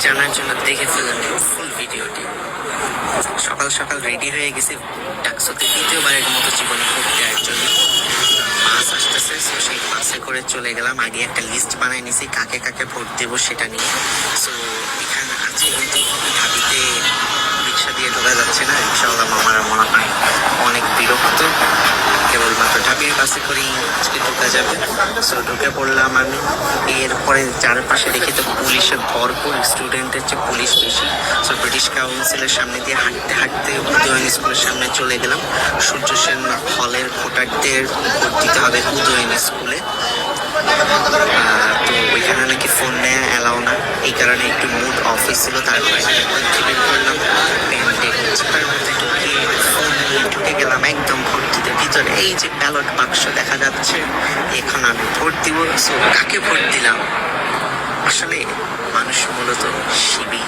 দেখে ফেলেন ফুল ভিডিওটি সকাল সকাল রেডি হয়ে গেছি। ডাকসুতে দ্বিতীয়বারের মতো জীবনে ভোট দেওয়ার জন্য। বাস আসতেছে সো সেই বাসে করে চলে গেলাম। আগে একটা লিস্ট বানাই নিছি, কাকে কাকে ভোট দেবো সেটা নিয়ে। সো এখানে আছে কিন্তু ঢাবিতে রিক্সা দিয়ে ঢোকা যাচ্ছে না। রিক্সাওয়ালা মামারা মনে হয় বাসে করেই আজকে ঢোকা যাবে। সো ঢুকে পড়লাম আমি। এরপরে চারপাশে দেখি তো পুলিশের ভরপুর স্টুডেন্টের চেয়ে পুলিশ বেশি। সো ব্রিটিশ কাউন্সিলের সামনে দিয়ে হাঁটতে হাঁটতে উদয়ন স্কুলের সামনে চলে গেলাম। সূর্য সেন হলের ভোটারদের ভোট দিতে হবে উদয়ন স্কুলে তো ওইখানে নাকি ফোন নেওয়া অ্যালাও না। এই কারণে একটু মুড অফ ছিল তারপরে করলাম প্যান্টে তার মধ্যে ঢুকে ফোন নিয়ে ঢুকে গেলাম একদম ভোট দিতে ভিতরে এই যে ব্যালট বাক্স দেখা যাচ্ছে, এখন আমি ভোট দিব সো কাকে ভোট দিলাম? আসলে মানুষ মূলত শিবি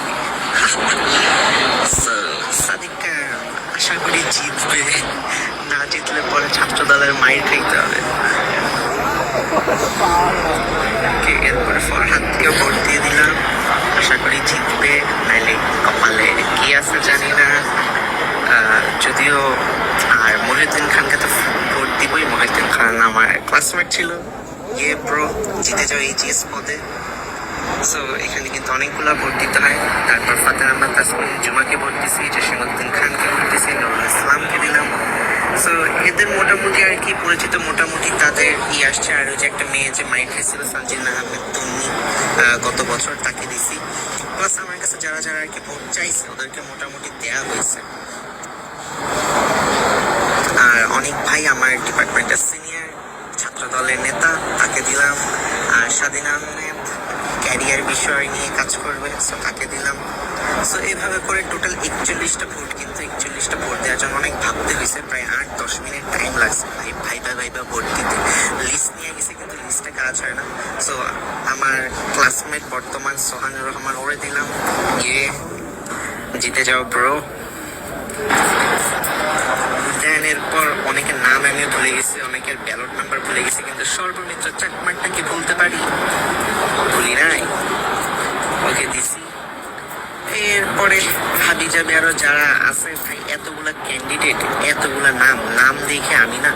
আশা করি জিতবে। না জিতলে পরে ছাত্র দলের মাইর খাইতে হবে। এরপরে ফরহাদকেও ভোট দিয়ে দিলাম। আশা করি জিতবে, নাইলে কপালে কি আছে জানি না। যদিও আর মহিউদ্দিন খানকে তো ভোট দিবই মহিউদ্দিন খান আমার ক্লাসমেট ছিল। ইয়ে ব্রো জিতে যাও এই জিএস পদে। সো এখানে কিন্তু অনেকগুলো ভোট দিতে হয়। তারপর ফাতেহ আহমদ তাসমিন জুমাকে ভোট দিছি জসিমুদ্দিন খানকে ভোট দিছি নুরুল ইসলামকে দিলাম। সো এদের মোটামুটি আর কি পরিচিত মোটামুটি তাদের ই আসছে। আর যে একটা মেয়ে যে মাইক খাইছিল সানজিন আহমেদ তন্নি গত বছর তাকে দিছি। প্লাস আমার কাছে যারা যারা আর কি ভোট চাইছে, ওদেরকে মোটামুটি দেয়া হয়েছে। আর অনেক ভাই আমার ডিপার্টমেন্টের সিনিয়র ছাত্র দলের নেতা তাকে দিলাম আর স্বাধীন আহমেদ ক্যারিয়ার বিষয় নিয়ে কাজ করবে সো তাকে দিলাম। সো এইভাবে করে টোটাল একচল্লিশটা ভোট কিন্তু একচল্লিশটা ভোট দেওয়ার জন্য অনেক ভাবতে হয়েছে, প্রায় আট, দশ মিনিট টাইম লাগছে ভাই ভাইবা ভাইবা ভোট দিতে। লিস্ট নিয়ে গেছে কিন্তু লিস্টে কাজ হয় না। সো আমার ক্লাসমেট বর্তমান সোহানুর রহমান ওরে দিলাম। গিয়ে জিতে যাও ব্রো আমি ভুলে গেছি, অনেকের ব্যালট নাম্বার ভুলে গেছে, কিন্তু সর্বমিত্র চাকমারটা কি বলতে পারি? ভুলি নাই। ওকে দিছি। এরপরে হাবি যাবে আরও যারা আছে, ভাই, এতগুলা ক্যান্ডিডেট এতগুলা নাম নাম দেখে আমি না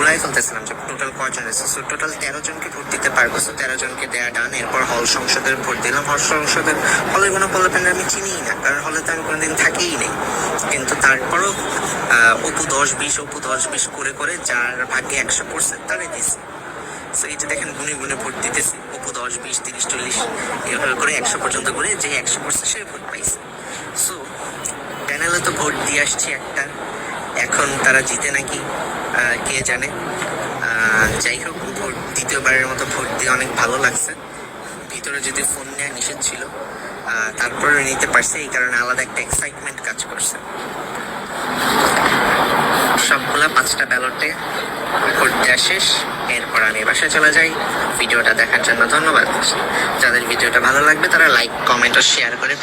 ভুলাই ফেলতেছিলাম যে টোটাল কজন আছে সো টোটাল তেরো জনকে ভোট দিতে পারব। সো তেরো জনকে দেয়া ডান এরপর হল সংসদের ভোট দিলাম। হল সংসদের হলে কোনো পোলাপেন আমি চিনিই না, কারণ হলে তো আমি কোনোদিন থাকিই নেই। কিন্তু তারপরও অপু দশ বিশ, অপু দশ বিশ করে করে যার ভাগ্যে একশো পার্সেন্ট তারে দিছি সো এই যে দেখেন, গুনে গুনে ভোট দিতেছি। অপু দশ বিশ, তিরিশ, চল্লিশ, এভাবে করে একশো পর্যন্ত করে যে একশো পার্সেন্ট সে ভোট পাইছে। সো প্যানেলে তো ভোট দিয়ে আসছি একটা। এখন তারা জিতে নাকি কে জানে। যাই হোক, ভোট, দ্বিতীয়বারের মতো ভোট দিয়ে অনেক ভালো লাগছে। ভিতরে যদি ফোন নেওয়া নিষেধ ছিল তারপরে নিতে পারছে, এই কারণে আলাদা একটা এক্সাইটমেন্ট কাজ করছে। সবগুলা পাঁচটা ব্যালটে ভোট দেওয়া শেষ। এরপর আমি বাসায় চলে যাই। ভিডিওটা দেখার জন্য ধন্যবাদ। যাদের ভিডিওটা ভালো লাগবে, তারা লাইক কমেন্ট ও শেয়ার করে